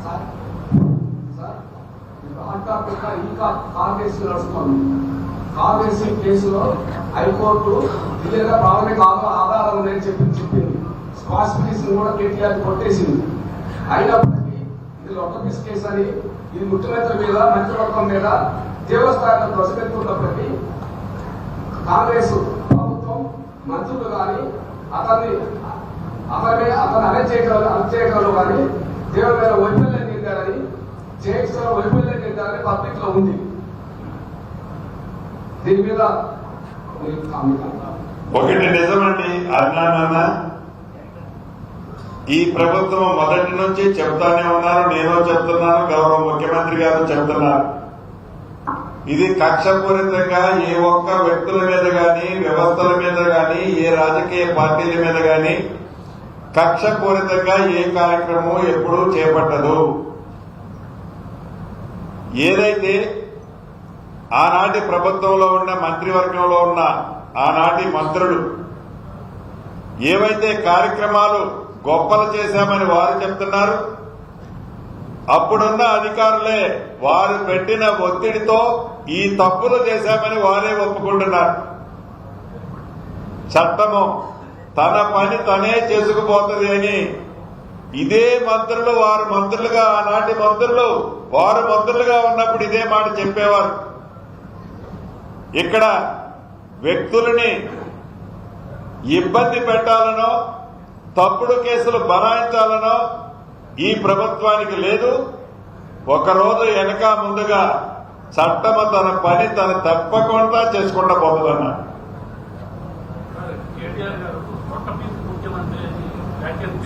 Sir sir నడుస్తుంది car కేసులో high court clear ప్రాథమిక ఆధారం ఉందని చెప్పి చెప్పింది స్పాసిఫికేస్ కూడా కేటీఆర్ కొట్టేసింది అయినప్పటికీ ఇది లొట్టపిస్ కేసు అని ఇది ముఖ్యమంత్రి మీద మంత్రివర్గం మీద దేవస్థానం ధ్వజమెత్తున్నప్పటికీ కాంగ్రెస్ మంత్రులు కానీ అతన్ని అతని అతను అరెస్ట్ చేయగల అరెస్ట్ చేయగలరు కానీ దేవుడి మీద వైఫల్యం చెందారని చేసిన వైఫల్యం చెందారని పబ్లిక్లో ఉంది. దీని మీద ఒకటి నిజమండి అన్నా ఈ ప్రభుత్వం మొదటి నుంచి చెప్తానే ఉన్నారు నేను చెప్తున్నాను గౌరవ ముఖ్యమంత్రి గారు చెప్తున్నారు. ఇది కక్షపూరితంగా ఏ ఒక్క వ్యక్తుల మీద గాని వ్యవస్థల మీద గాని ఏ రాజకీయ పార్టీల మీద గాని కక్షపూరితంగా ఏ కార్యక్రమం ఎప్పుడూ చేపట్టదు. ఏదైతే ఆనాటి ప్రభుత్వంలో ఉన్న మంత్రివర్గంలో ఉన్న ఆనాటి మంత్రులు ఏవైతే కార్యక్రమాలు గొప్పలు చేశామని వారు చెప్తున్నారు అప్పుడున్న అధికారులే వారు పెట్టిన ఒత్తిడితో ఈ తప్పులు చేశామని వారే ఒప్పుకుంటున్నారు. చట్టము తన పని తనే చేసుకుపోతుంది అని ఇదే మంత్రులు వారు మంత్రులుగా ఆనాటి మంత్రులు వారు మంత్రులుగా ఉన్నప్పుడు ఇదే మాట చెప్పేవారు. ఇక్కడ వ్యక్తులని ఇబ్బంది పెట్టాలనో తప్పుడు కేసులు బనాయించాలనో ఈ ప్రభుత్వానికి లేదు. ఒకరోజు వెనక ముందుగా చట్టము తన పని తను తప్పకుండా చేసుకుంటా పోతుందన్నా.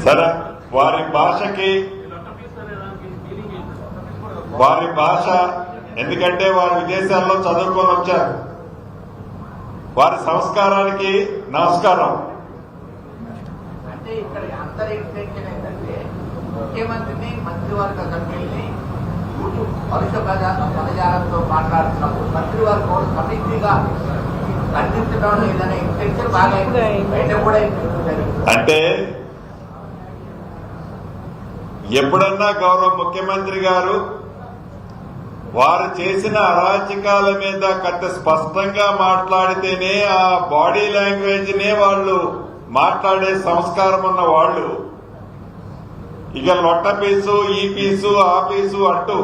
సరే వారి భాషకి వారి భాష ఎందుకంటే వారు విదేశాల్లో చదువుకొని వచ్చారు. వారి సంస్కారానికి నమస్కారం. అంటే ఇక్కడ అందరి ముఖ్యమంత్రిని మంత్రివర్గ కమిటీని యూట్యూబ్ పరుష పదజాలంతో మాట్లాడుతున్నప్పుడు మంత్రివర్గం కూడా ఖండించడం లేదనే ఇంటెన్షన్ బాగా బయట కూడా అంటే ఎప్పుడన్నా గౌరవ ముఖ్యమంత్రి గారు వారు చేసిన అరాచకాల మీద కట్ట స్పష్టంగా మాట్లాడితేనే ఆ బాడీ లాంగ్వేజ్ నే వాళ్ళు మాట్లాడే సంస్కారం ఉన్న వాళ్ళు ఇక లొట్ట పీసు ఈ పీసు ఆ పీసు అంటూ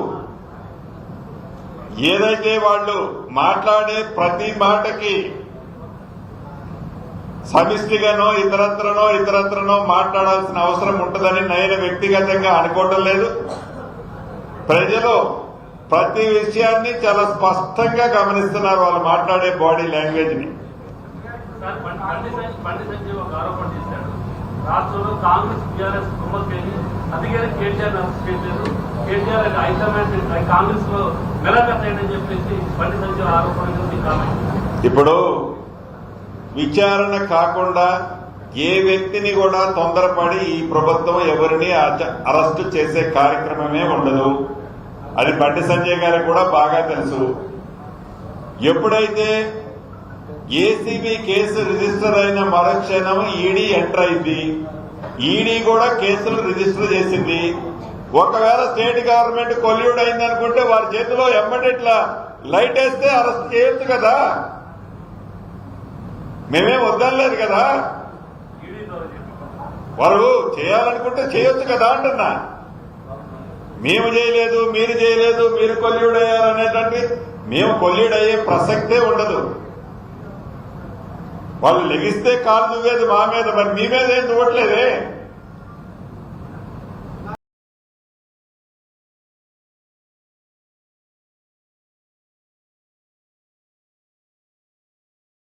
ఏదైతే వాళ్ళు మాట్లాడే ప్రతి మాటకి సమిష్టిగానో ఇతరత్రనో ఇతరత్రనో మాట్లాడాల్సిన అవసరం ఉంటుందని నేను వ్యక్తిగతంగా అనుకోవటం లేదు. ప్రజలు ప్రతి విషయాన్ని చాలా స్పష్టంగా గమనిస్తున్నారు వాళ్ళు మాట్లాడే బాడీ లాంగ్వేజ్ని రాష్ట్రంలో కాంగ్రెస్ టీఆర్ఎస్ కుమ్మక్కని అందుకని కేటీఆర్ అరెస్ట్ చేయలేదు కేటీఆర్ హైకమాండ్ కాంగ్రెస్లో మెలకట్టేయని చెప్పేసి బండి సంజయ్ ఆరోపణ ఇప్పుడు విచారణ కాకుండా ఏ వ్యక్తిని కూడా తొందరపడి ఈ ప్రభుత్వం ఎవరిని అరెస్టు చేసే కార్యక్రమమే ఉండదు. అది బండి సంజయ్ గారికి కూడా బాగా తెలుసు. ఎప్పుడైతే ఏసీబీ కేసు రిజిస్టర్ అయిన మరుక్షణం ఈడీ ఎంటర్ అయింది. ఈడీ కూడా కేసులు రిజిస్టర్ చేసింది. ఒకవేళ స్టేట్ గవర్నమెంట్ కొల్యూడ్ అయింది అనుకుంటే వారి చేతిలో ఎమ్మటిట్లా లైట్ వేస్తే అరెస్ట్ చేయొచ్చు కదా. మేమేం వద్దలేదు కదా. వారు చేయాలనుకుంటే చేయొచ్చు కదా అంటున్నా. మేము చేయలేదు మీరు చేయలేదు మీరు కొల్యూడ్ అయ్యారు అనేటువంటి మేము కొల్యూడ్ అయ్యే ప్రసక్తే ఉండదు. వాళ్ళు లెగిస్తే కాలు దువ్వేది మా మీద మరి మీ మీద ఏం దువ్వట్లేదే?